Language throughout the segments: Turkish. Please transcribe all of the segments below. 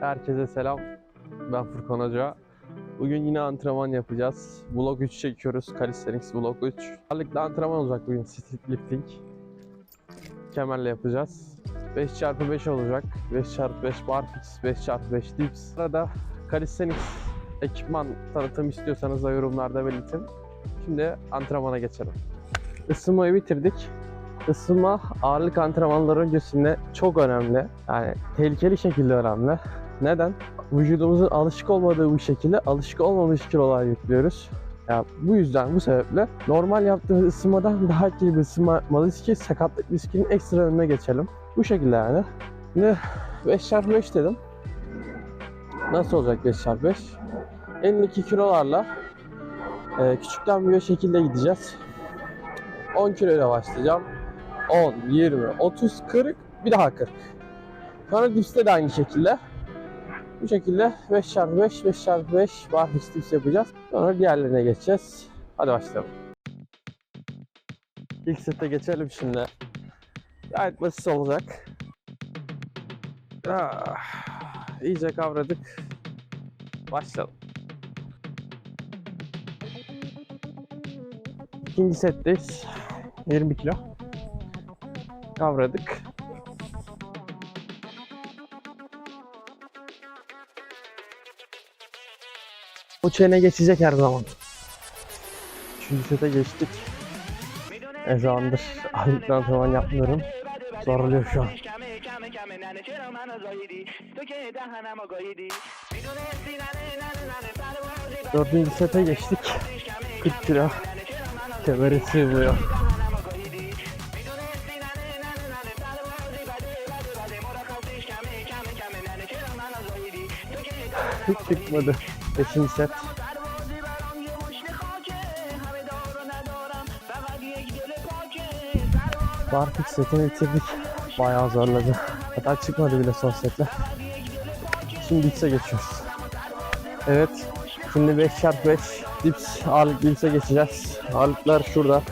Herkese selam. Ben Furkan Hoca. Bugün yine antrenman yapacağız. Vlog 3 çekiyoruz. Calisthenics Vlog 3. Ağırlıklı antrenman olacak bugün. Stick lifting. Kemerle yapacağız. 5x5 olacak. 5x5 barfix, 5x5 dips. Arada Calisthenics ekipman tanıtım istiyorsanız da yorumlarda belirtin. Şimdi antrenmana geçelim. Isınmayı bitirdik. Isınma ağırlık antrenmanları öncesinde çok önemli. Yani tehlikeli şekilde önemli. Neden? Vücudumuzun alışık olmadığı bu şekilde alışık olmamış kilolar yüklüyoruz. Ya bu yüzden bu sebeple normal yaptığımız ısınmadan daha etkili bir ısınma yapmalıyız ki sakatlık riskinin ekstra önüne geçelim. Bu şekilde yani. Şimdi 5x5 dedim. Nasıl olacak 5x5? 52 kilolarla e, küçükten büyüğe şekilde gideceğiz. 10 kilo ile başlayacağım. 10, 20, 30, 40, bir daha 40. Sonra dipste de aynı şekilde. Bu şekilde 5x5, 5x5 barfix dips yapacağız. Sonra diğerlerine geçeceğiz. Hadi başlayalım. İlk sete geçelim şimdi. Gayet basit olacak. Ah, iyice kavradık. Başlayalım. İkinci setteyiz. 20 kilo. Kavradık. Bu çene geçecek her zaman. Üçüncü sete geçtik. Ne zamandır ağırlıklı antrenman yapmıyorum. Zorluyor şu an. Dördüncü sete geçtik. 40 kilo. Kemeri sığmıyor. Hiç çıkmadı. Beşinci set. Barfix setini bitirdik. Bayağı zorladı. Hatta çıkmadı bile son setler. Şimdi dipse geçiyoruz. Evet. Şimdi 5x5 dips ağırlık dipse geçeceğiz. Ağırlıklar şurada.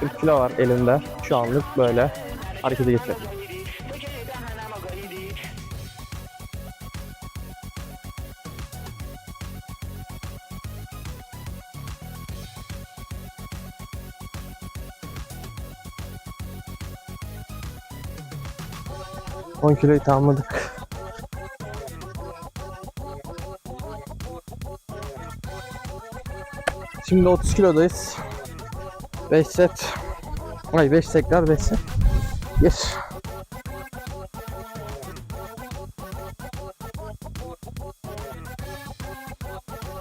40 kilo var elimde. Şu anlık böyle harekete geçelim. On kiloyu tamamladık. Şimdi 30 kilodayız. 5 set. Ay 5 tekrar 5 set. Geç.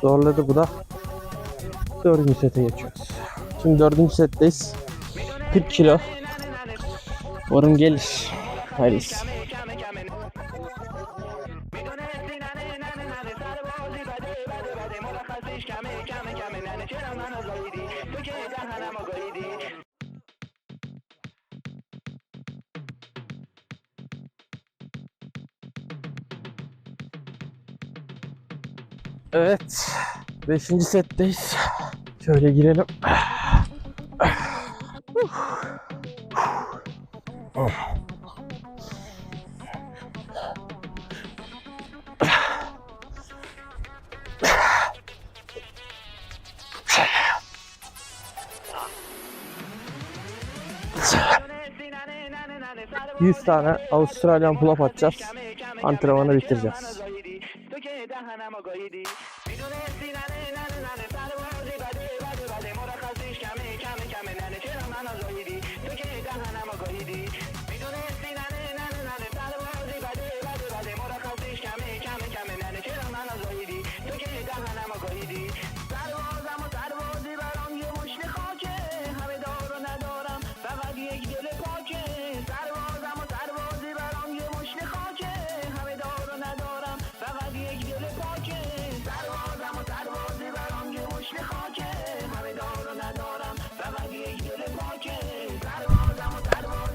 Zorladı bu da. Dördüncü sete geçiyoruz. Şimdi dördüncü setteyiz. 40 kilo. Umarım gelir. Hayırlısı. Evet. Beşinci setteyiz. Şöyle girelim. Yüz tane Avustralyan pull-up atacağız. Antrenmanı bitireceğiz.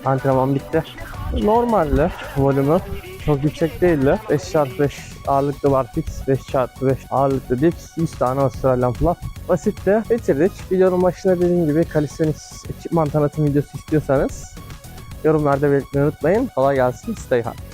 Antrenman bitti. Normalde volümü çok yüksek değildi. 5x5 ağırlıklı barfix, 5x5 ağırlıklı dips, 100 tane Australian pull-up. Basit de bitirdik. Videonun başında dediğim gibi calisthenics ekipman tanıtım videosu istiyorsanız yorumlarda belirtmeyi unutmayın. Kolay gelsin. Stay hard.